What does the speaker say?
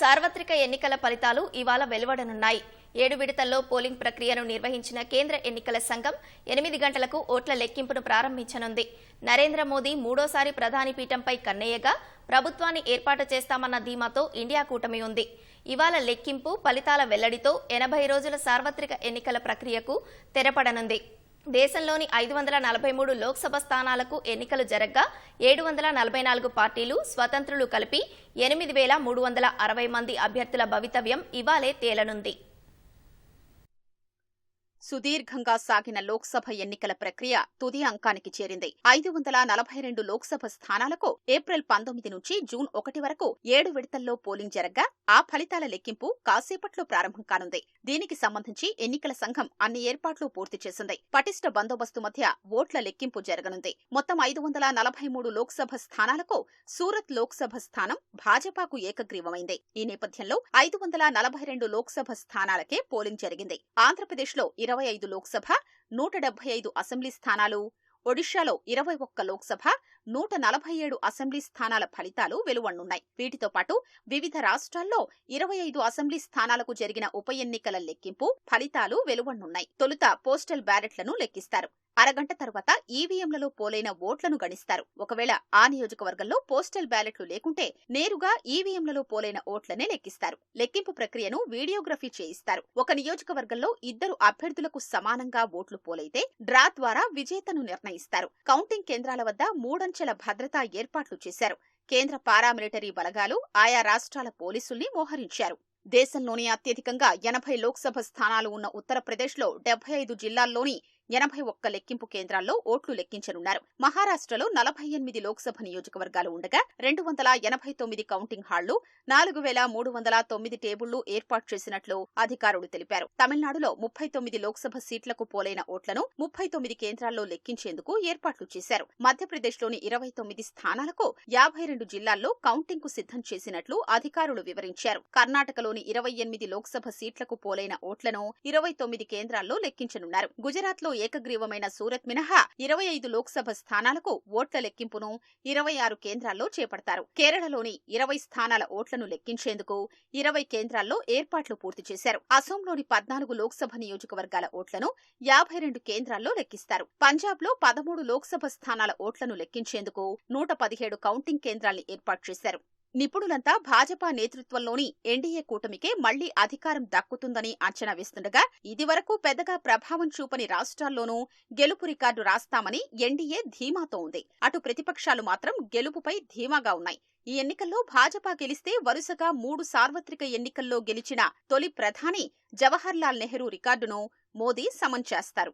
సార్వత్రిక ఎన్నికల ఫలితాలు ఇవాళ వెలువడనున్నాయి. ఏడు విడతల్లో పోలింగ్ ప్రక్రియను నిర్వహించిన కేంద్ర ఎన్నికల సంఘం ఎనిమిది గంటలకు ఓట్ల లెక్కింపును ప్రారంభించనుంది. నరేంద్ర మోదీ మూడోసారి ప్రధాని పీఠంపై కన్నయ్యగా ప్రభుత్వాన్ని ఏర్పాటు చేస్తామన్న ధీమాతో ఇండియా కూటమి ఉంది. ఇవాళ లెక్కింపు ఫలితాల వెల్లడితో ఎనభై రోజుల సార్వత్రిక ఎన్నికల ప్రక్రియకు తెరపడనుంది. దేశంలోని ఐదు వందల నలభై మూడు లోక్సభ స్థానాలకు ఎన్నికలు జరగ్గా ఏడు వందల నలభై నాలుగు పార్టీలు స్వతంత్రులు కలిపి ఎనిమిది వేల మూడు వందల అరవై మంది అభ్యర్థుల భవితవ్యం ఇవాళే తేలనుంది. సుదీర్ఘంగా సాగిన లోక్సభ ఎన్నికల ప్రక్రియ తుది అంకానికి చేరింది. ఐదు వందల నలభై రెండు లోక్సభ స్థానాలకు ఏప్రిల్ పంతొమ్మిది నుంచి జూన్ ఒకటి వరకు ఏడు విడతల్లో పోలింగ్ జరగ్గా ఆ ఫలితాల లెక్కింపు కాసేపట్లో ప్రారంభం కానుంది. దీనికి సంబంధించి ఎన్నికల సంఘం అన్ని ఏర్పాట్లు పూర్తి చేసింది. పటిష్ట బందోబస్తు మధ్య ఓట్ల లెక్కింపు జరగనుంది. మొత్తం ఐదు వందల నలభై మూడు లోక్సభ స్థానాలకు సూరత్ లోక్సభ స్థానం భాజపాకు ఏకగ్రీవమైంది. ఈ నేపథ్యంలో ఐదు వందల నలభై రెండు లోక్సభ స్థానాలకే పోలింగ్ జరిగింది. ఆంధ్రప్రదేశ్లో ఇరవై ఐదు లోక్సభ నూట డెబ్బై ఐదు అసెంబ్లీ స్థానాలు ఒడిషాలో ఇరవై ఒక్క లోక్సభ నూట నలభై ఏడు అసెంబ్లీ స్థానాల ఫలితాలు వెలువడనున్నాయి. వీటితో పాటు వివిధ రాష్ట్రాల్లో ఇరవై ఐదు అసెంబ్లీ స్థానాలకు జరిగిన ఉప ఎన్నికల లెక్కింపు ఫలితాలు వెలువడనున్నాయి. తొలుత పోస్టల్ బ్యాలెట్లను లెక్కిస్తారు. అరగంట తర్వాత ఈవీఎంలలో పోలైన ఓట్లను గణిస్తారు. ఒకవేళ ఆ నియోజకవర్గంలో పోస్టల్ బ్యాలెట్లు లేకుంటే నేరుగా ఈవీఎంలలో పోలైన ఓట్లనే లెక్కిస్తారు. లెక్కింపు ప్రక్రియను వీడియోగ్రఫీ చేయిస్తారు. ఒక నియోజకవర్గంలో ఇద్దరు అభ్యర్థులకు సమానంగా ఓట్లు పోలైతే డ్రా ద్వారా విజేతను నిర్ణయిస్తారు. కౌంటింగ్ కేంద్రాల వద్ద అంచెల భద్రతా ఏర్పాట్లు చేశారు. కేంద్ర పారామిలిటరీ బలగాలు ఆయా రాష్ట్రాల పోలీసుల్ని మోహరించారు. దేశంలోని అత్యధికంగా ఎనభై లోక్సభ స్థానాలు ఉన్న ఉత్తరప్రదేశ్లో డెబ్బై ఐదు జిల్లాల్లోని ఎనభై ఒక్క లెక్కింపు కేంద్రాల్లో ఓట్లు లెక్కించనున్నారు. మహారాష్ట్రలో నలభై ఎనిమిది లోక్సభ నియోజకవర్గాలు ఉండగా రెండు వందల ఎనభై తొమ్మిది కౌంటింగ్ హాళ్ళు నాలుగు వేల మూడు వందల తొమ్మిది టేబుళ్ళు ఏర్పాటు చేసినట్లు అధికారులు తెలిపారు. తమిళనాడులో ముప్పై తొమ్మిది లోక్సభ సీట్లకు పోలైన ఓట్లను ముప్పై తొమ్మిది కేంద్రాల్లో లెక్కించేందుకు ఏర్పాట్లు చేశారు. మధ్యప్రదేశ్లోని ఇరవై తొమ్మిది స్థానాలకు యాభై రెండు జిల్లాల్లో కౌంటింగ్కు సిద్ధం చేసినట్లు అధికారులు వివరించారు. కర్ణాటకలోని ఇరవై ఎనిమిది లోక్సభ సీట్లకు పోలైన ఓట్లను ఇరవై తొమ్మిది కేంద్రాల్లో లెక్కించనున్నారు. గుజరాత్లో ఏకగ్రీవమైన సూరత్ మినహా ఇరవై ఐదు లోక్సభ స్థానాలకు ఓట్ల లెక్కింపును ఇరవై ఆరు కేంద్రాల్లో చేపడతారు. కేరళలోని ఇరవై స్థానాల ఓట్లను లెక్కించేందుకు ఇరవై కేంద్రాల్లో ఏర్పాట్లు పూర్తి చేశారు. అసోంలోని పద్నాలుగు లోక్సభ నియోజకవర్గాల ఓట్లను యాభై రెండు కేంద్రాల్లో లెక్కిస్తారు. పంజాబ్లో పదమూడు లోక్సభ స్థానాల ఓట్లను లెక్కించేందుకు నూట పదిహేడు కౌంటింగ్ కేంద్రాల్ని ఏర్పాటు చేశారు. నిపుణులంతా భాజపా నేతృత్వంలోని ఎన్డీఏ కూటమికే మళ్ళీ అధికారం దక్కుతుందని అంచనా వేస్తుండగా ఇదివరకు పెద్దగా ప్రభావం చూపని రాష్ట్రాల్లోనూ గెలుపు రికార్డు రాస్తామని ఎన్డీఏ ధీమాతో ఉంది. అటు ప్రతిపక్షాలు మాత్రం గెలుపుపై ధీమాగా ఉన్నాయి. ఈ ఎన్నికల్లో భాజపా గెలిస్తే వరుసగా మూడు సార్వత్రిక ఎన్నికల్లో గెలిచిన తొలి ప్రధాని జవహర్లాల్ నెహ్రూ రికార్డును మోదీ సమన్ చేస్తారు.